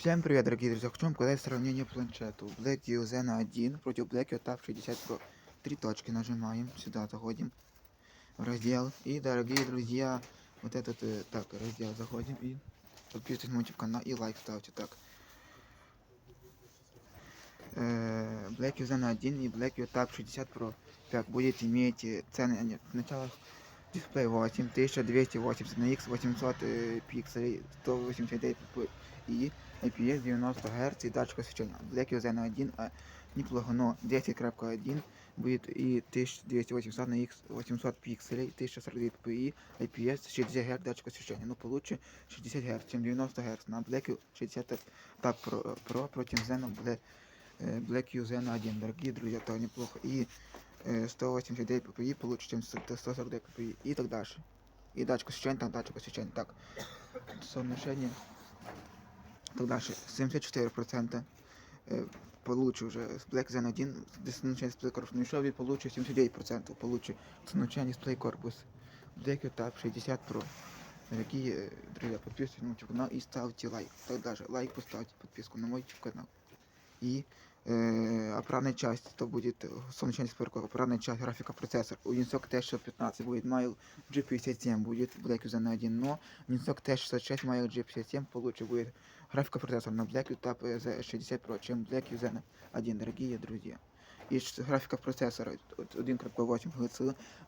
Всем привет, дорогие друзья! Хочу вам показать сравнение планшету. Blackview Zen 1 против Blackview Tab 60 Pro. Три точки нажимаем, сюда заходим в раздел. И, дорогие друзья, вот этот, э, так, раздел заходим и подписывайтесь на мой YouTube канал и лайк ставьте, так. Э, Blackview Zen 1 и Blackview Tab 60 Pro. Так, будет иметь э, цены, а, нет, сначала дисплей 8, 1280 на X 800 э, пикселей, 189 п- и IPS 90 Гц и датчик освещения. Blackview Zen 1 а, но 10.1 будет и 1280 на X 800 пикселей, 1049 ppi, IPS 60 Гц датчик освещения. Ну получше 60 Гц, чем 90 Гц. На Blackview 60 так Pro, Pro против Zen Black, э, Blackview Zen 1. Дорогие друзья, то неплохо. И э, 189 ppi получше, чем 149 ppi и так дальше. И датчик освещения, так датчик освещения. Так, соотношение так дальше. 74% э, получше уже с Black Zen 1 дисплей дисплей корпус. Ну еще вы получите 79% получше соотношение дисплей корпус. Black Tab 60 Pro. Дорогие э, друзья, подписывайтесь на мой YouTube канал и ставьте лайк. Так даже лайк поставьте, подписку на мой YouTube канал. И э, оправная часть, то будет э, солнечный дисплей, оправная часть графика процессор. У Unisoc T615 будет Mail G57, будет Black Zen 1, но Unisoc T606 Mail G57 получше будет графика процессора на Black Tab Z60 Pro, чем Black Zen 1, дорогие друзья. И ш- графика процессора от 1.8 Гц,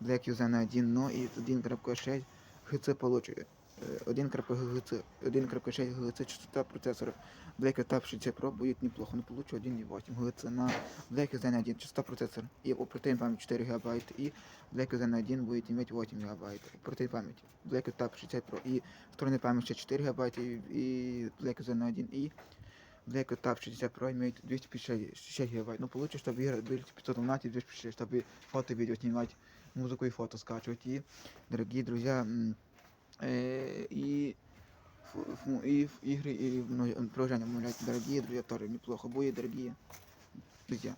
Black Zen 1, но и 1.6 Гц получше. Э, 1.6 1.6 Гц частота процессора Black Tab 60 Pro будет неплохо, но получше 1.8 Гц на Black Zen 1 частота процессора и оперативная память 4 ГБ и Black Zen 1 будет иметь 8 ГБ оперативной памяти Black Tab 60 Pro и встроенная память еще 4 ГБ и, и Black Zen 1 и Black Tab 60 Pro имеет 256 ГБ. Ну, получше, чтобы игры были 512 256, чтобы фото, видео снимать, музыку и фото скачивать. И, дорогие друзья, м, э, и, ф- ф- и в игры, и в мно- приложения обновлять, дорогие друзья, тоже неплохо будет, дорогие друзья.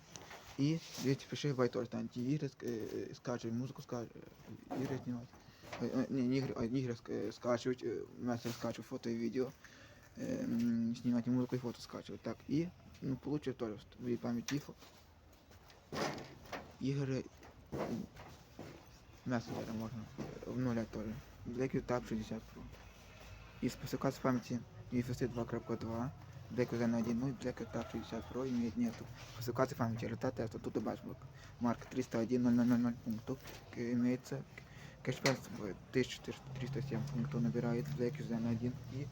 И 256 байт тоже станете игры ск- э, э, скачивать, музыку скачивать, игры снимать. Э, э, Не, не игры, а игры ск- э, скачивать, э, мастер скачивать фото и видео эм, снимать и музыку и фото скачивать. Так, и ну, получится тоже что будет память и фо- игры м, мессенджера можно э, обновлять тоже. Black Tab 60 Pro. И спецификация памяти UFC 2.2, Black Zen 1, ну и Black Tab 60 Pro имеет нету. Спецификация памяти теста, тут добавишь марк 301 пунктов, имеется кэшбэк 1307 пунктов набирает Black Zen 1 и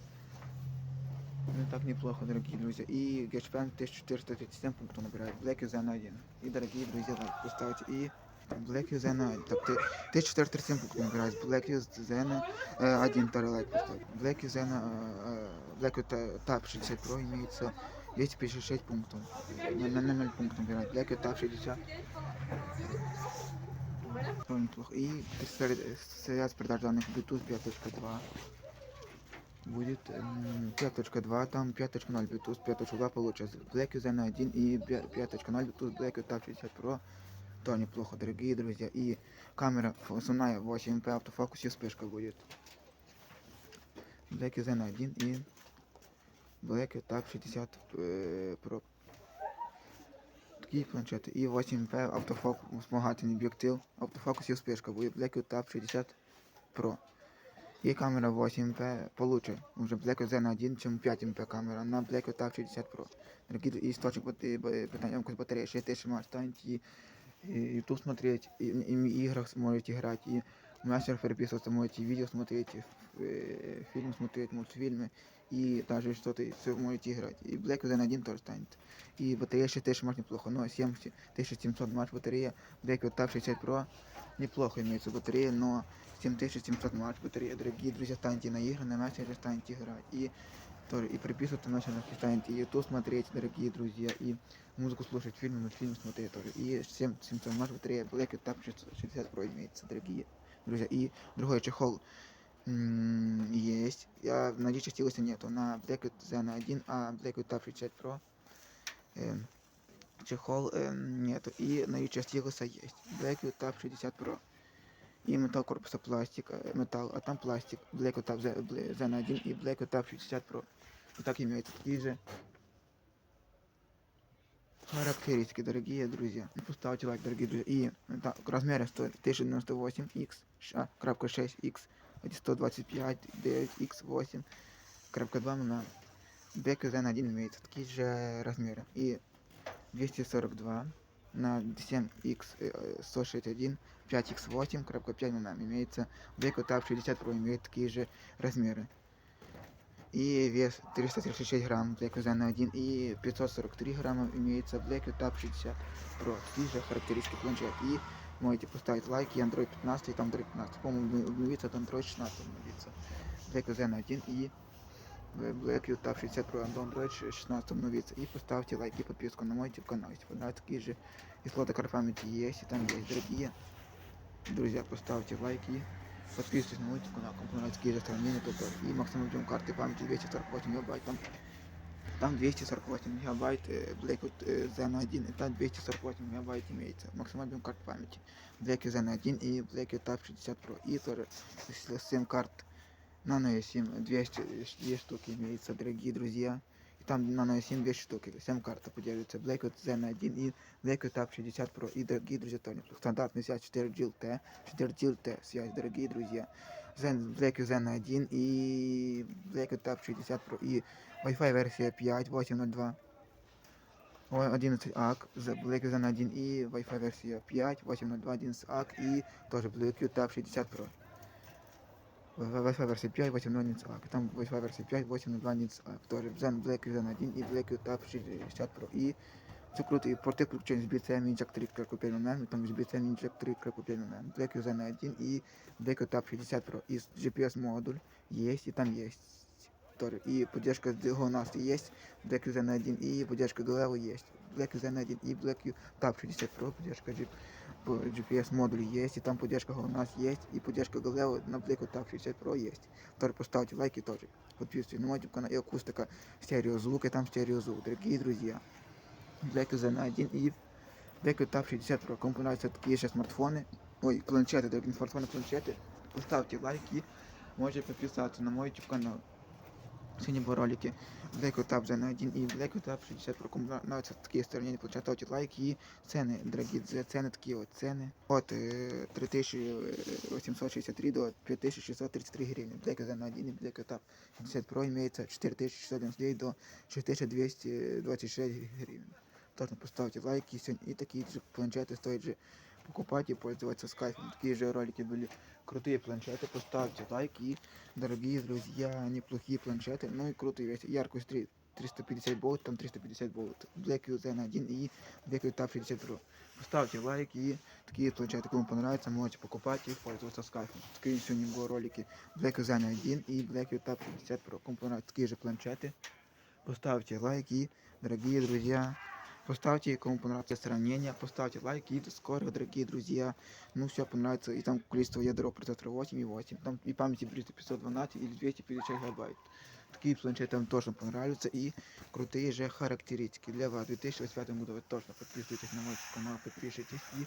ну так неплохо, дорогие друзья. И Гешпен 1437 пунктов набирает. Black Zen 1. И, дорогие друзья, лайк поставьте. И Black Zen 1. Так, ты, 1437 пунктов набирает. Black Zen э, 1 второй лайк поставьте. Black Zen э, э, Black Ta- Tab 60 Pro имеется 256 пунктов. 0,0 пунктов набирает. Black Tab 60 тоже неплохо. И сред- связь продаж данных Bluetooth 5.2 будет м, 5.2, там 5.0 Bluetooth 5.2 получается. Black Zen 1 и 5.0 Bluetooth Black Tab 60 Pro. То неплохо, дорогие друзья. И камера ф- основная 8MP автофокус и вспышка будет. Black Zen 1 и Black Tab 60 э, Pro. Такие планшеты. И 8MP автофокус, вспомогательный объектив, автофокус и вспышка будет. Black Tab 60 Pro. И камера 8MP получше, уже Black Zen 1, чем 5MP камера на Black Tab 60 Pro. Дорогие, и источник бат- э, б- питания емкость батареи 6000 мАч, станете и, и YouTube смотреть, и, и в играх сможете играть, и в мастер переписываться можете, видео смотреть, ф- э, фильмы смотреть, мультфильмы, и даже что-то все можете играть. И Black Zen 1 тоже станет. И батарея 6000 мАч неплохо, но 7700 мАч батарея Black Tab 60 Pro неплохо имеется батарея, но 7700 мАч батарея, дорогие друзья, станете на игры, на мессенджер станете играть. И тоже и приписываться на мессенджер, и станете и YouTube смотреть, дорогие друзья, и музыку слушать, фильмы, мультфильмы смотреть тоже. И 7700 мАч батарея Black Tab 60 Pro имеется, дорогие друзья. И другой чехол м, есть. Я на частилости нету. На Black Zen 1, а Black Tab 60 Pro эм, чехол эм, нету. И на частилоса есть. Black Tab 60 Pro. И металл корпуса пластик, э, металл, а там пластик. Black Tab Zen 1 и Black Tab 60 Pro. Так имеются такие же характеристики, дорогие друзья. Поставьте лайк, дорогие друзья. И да, размеры стоят 1098x, а, крапка 6x, 125, 9x8, крапка 2 на BQZN1 имеется такие же размеры. И 242 на 7x э, 161, 5x8, крапка 5 на имеется. BQTAP 60 Pro имеет такие же размеры. И вес 336 грамм Black Zen 1 и 543 грамма имеется Black Tab 60 Pro. Такие же характеристики планшет. И можете поставить лайки Android 15 и там Android 15. По-моему, обновится от Android 16 обновится. Black Zen 1 и Black Tab 60 Pro Android 16 обновится. И поставьте лайк и подписку на мой YouTube канал. Если понравится, такие же и слоты памяти есть, и там есть дорогие. Друзья, поставьте лайки Подписывайтесь на мой YouTube канал, кому понравится такие же сравнения, только и максимум объем карты памяти 248 мегабайт, там, там 248 мегабайт э, Blackwood э, Zen 1, и там 248 мегабайт имеется, максимальный объем карт памяти, Blackwood Zen 1 и Blackwood Tab 60 Pro, и тоже если 7 карт Nano S7 200 2 штуки имеется, дорогие друзья, и там Nano S7 200 штуки, 7 карт поддерживается, Blackwood Zen 1 и Blackwood Tab 60 Pro, и дорогие друзья, тоже стандартная связь 4G T, 4G T связь, дорогие друзья, Zen, Blackwood Zen 1 и Blackwood Tab 60 Pro, и Wi-Fi версия 5, 802, 11 ак, Black Zen 1 и Wi-Fi версия 5, 802, 11 ак. И тоже Bluetooth Tab 60 Pro. Wi-Fi версия 5, 802, 11 ак. Там Wi-Fi версия 5, 802, 11 ак. Тоже Zen Black Zen 1 и Black Tab 60 Pro. І це круто, і порти включені з BCM Inject 3.5 мм, там з BCM Inject 3.5 мм. Black Zen 1 и Black Tab 60 Pro. И GPS модуль есть, и там есть. И поддержка GLONASS есть, Black Zen 1 и поддержка Galileo есть. Black Zen 1 и Black Tab 60 Pro, поддержка G- по GPS модуль есть, и там поддержка GLONASS есть, и поддержка Galileo на Black Tab 60 Pro есть. Тоже поставьте лайки тоже. Подписывайтесь на мой YouTube канал и акустика стереозвук, и там стереозвук. Дорогие друзья, Black Zen 1 и Black Tab 60 Pro. Кому понравятся такие же смартфоны, ой, планшеты, дорогие смартфоны, планшеты, поставьте лайки и можете подписаться на мой YouTube канал. Сегодня были ролики Black Tab Zen 1 и Black Tab 60 Pro. Кому нравятся такие сравнения, получают ставьте лайки и цены, дорогие друзья, цены такие вот цены. От э, 3863 до 5633 гривны. Black Zen 1 и Black Tab 60 Pro имеется 4699 до 6226 гривен. Тоже поставьте лайки сегодня. И такие же планшеты стоит же покупать и пользоваться скайпом. Такие же ролики были крутые планшеты. Поставьте лайки и дорогие друзья, неплохие планшеты. Ну и крутые вещи. Яркость 3 350 болт, там 350 болт. Black Zen 1 и Black Tab 60 Pro. Поставьте лайки и такие планшеты, кому понравится, можете покупать и пользоваться скайпом. Такие сегодня были ролики Black Zen 1 и Black Tab 60 Pro. Кому понравятся такие же планшеты, поставьте лайки, дорогие друзья. Поставьте, кому понравится сравнение, поставьте лайки и до скорых, дорогие друзья. Ну, все понравится. И там количество ядро процессора 8 и 8. Там и памяти будет 512 или 256 гигабайт. Такие планшеты вам тоже понравятся. И крутые же характеристики для вас. В 2025 году вы точно подписывайтесь на мой канал, подпишитесь и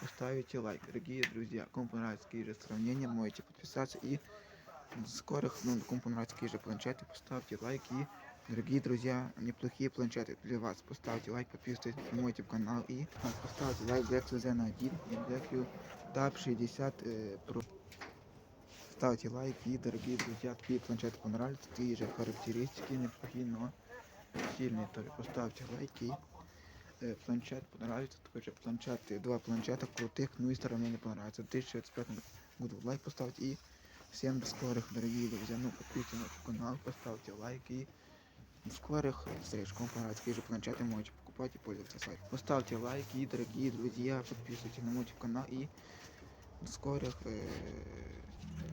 поставите лайк. Дорогие друзья, кому понравятся такие же сравнения, можете подписаться. И до скорых, ну, кому понравятся такие же планшеты, поставьте лайки. И Дорогие друзья, неплохие планшеты для вас. Поставьте лайк, подписывайтесь на мой YouTube канал и а, поставьте лайк Black Zen 1 и Black Tab 60 э, Pro. Ставьте лайки, дорогие друзья, такие планшеты понравятся, такие же характеристики неплохие, но сильные тоже. Поставьте лайки. Э, планшет понравится, такой же планшет, э, два планшета крутых, ну и сравнение понравится. В 2025 году лайк поставьте и всем до скорых, дорогие друзья. Ну, подписывайтесь на наш канал, поставьте лайки и до скорых встреч. Кому понравятся такие же планшеты, можете покупать и пользоваться сайт. Поставьте лайки, и, дорогие друзья, подписывайтесь на мой YouTube канал и до скорых, э,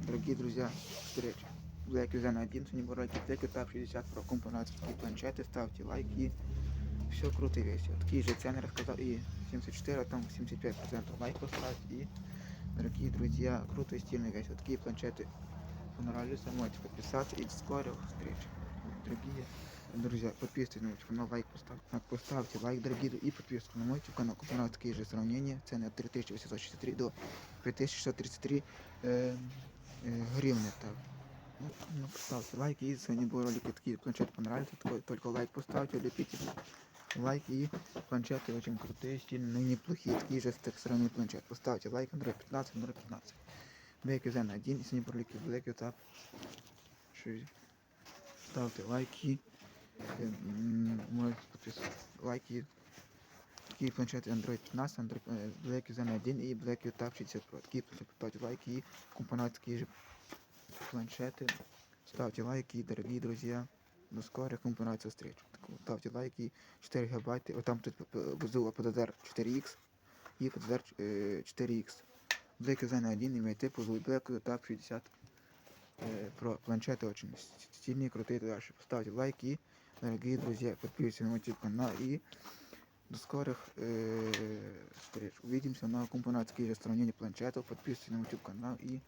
дорогие друзья, встреч. Black Zen 1, сегодня был ролик Black Tab 60 Pro. Кому понравятся такие планшеты, ставьте лайки. Все круто и весело. Такие же цены рассказал и 74, а там 75% лайк поставить. И, дорогие друзья, круто и стильно и весело. Такие планшеты понравились, можете подписаться и до скорых встреч. Дорогие друзья, подписывайтесь на мой канал, лайк поставьте. Так, поставьте лайк, дорогие, и подписку на мой канал. Кому понравились такие же сравнения. Цены от 3863 до 5633 э, э, гривны. Так. Ну, ну, поставьте лайк, и если не был ролики такие, планшет понравится, только, только лайк поставьте, лепите лайк, и планшеты очень крутые, стильные, неплохие, такие же стороны планшет. Поставьте лайк, Android 15, Android 15. Black Zen 1, если не был ролики, Black Tab 6. Ставьте лайки, э, м, можете подписываться, лайки, Такие планшеты Android 15, Android, э, Black Zen 1 и Black Tab 60 Pro. Такие планшеты, ставьте лайки и компоненты такие же планшеты. Ставьте лайки, дорогие друзья. До скорых, кому понравится встреча. Так, Ставьте лайки, 4 гигабайта. Вот там тут п- внизу PDR 4X и PDR э, 4X. Black Zen 1 имеет Apple и Black Tab 60 э, Pro. Планшеты очень с- стильные, крутые и дальше. Ставьте лайки, дорогие друзья. Подписывайтесь на мой YouTube канал и до скорых э, встреч. Увидимся на компонентские сравнения планшетов. Подписывайтесь на мой YouTube канал и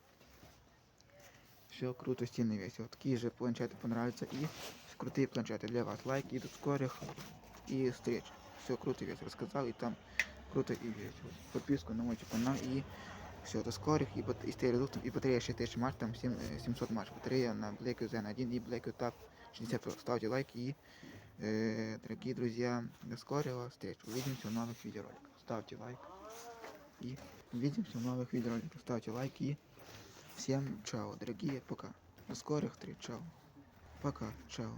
все круто, стильно, весело. Такие же планшеты понравятся и крутые планшеты для вас. Лайк и до скорых и встреч. Все круто, весело рассказал и там круто и весело. Подписку на мой YouTube канал и все, до скорых и, бат- и стереодуктом, и батарея 6000 матч, там 7, э, 700 матч. Батарея на Black Zen 1 и Black Tab 60 Pro. Ставьте лайки и, э, дорогие друзья, до скорого встреч. Увидимся в новых видеороликах. Ставьте лайк и увидимся в новых видеороликах. Ставьте лайки и всем чао, дорогие, пока. До скорых встреч, чао. Пока, чао.